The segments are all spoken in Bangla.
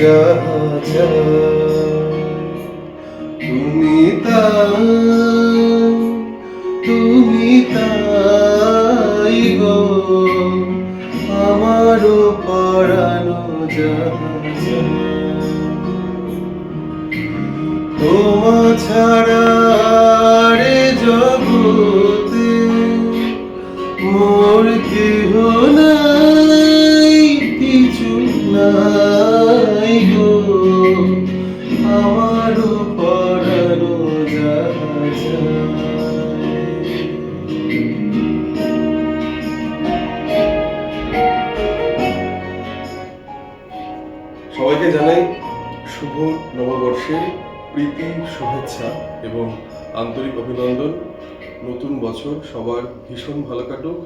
যা যায়। তুমি তাই তুমি তাই গো আমারও পরানো যায় তোমা ছাড়া রে জগতে মোর কেহ সবাইকে জানাই শুভ নববর্ষের প্রীতি, শুভেচ্ছা এবং আন্তরিক অভিনন্দন। নতুন বছর, সবার ভীষণ ভালো কাটুক।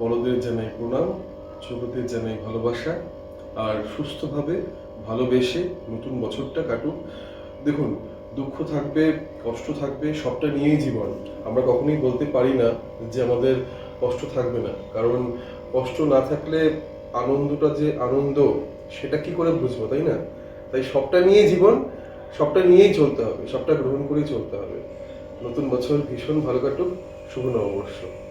বড়দের জানাই প্রণাম, ছোটদের জানাই ভালোবাসা আর সুস্থভাবে ভালোবেসে নতুন বছরটা কাটুক। দেখুন, দুঃখ থাকবে, কষ্ট থাকবে, সবটা নিয়েই জীবন। আমরা কখনোই বলতে পারি না যে আমাদের কষ্ট থাকবে না। কারণ কষ্ট না থাকলে আনন্দটা যে আনন্দ সেটা কি করে বুঝব, তাই না? তাই সবটা নিয়ে জীবন, সবটা নিয়েই চলতে হবে, সবটা গ্রহণ করেই চলতে হবে। নতুন বছর ভীষণ ভালো কাটুক, শুভ নববর্ষ।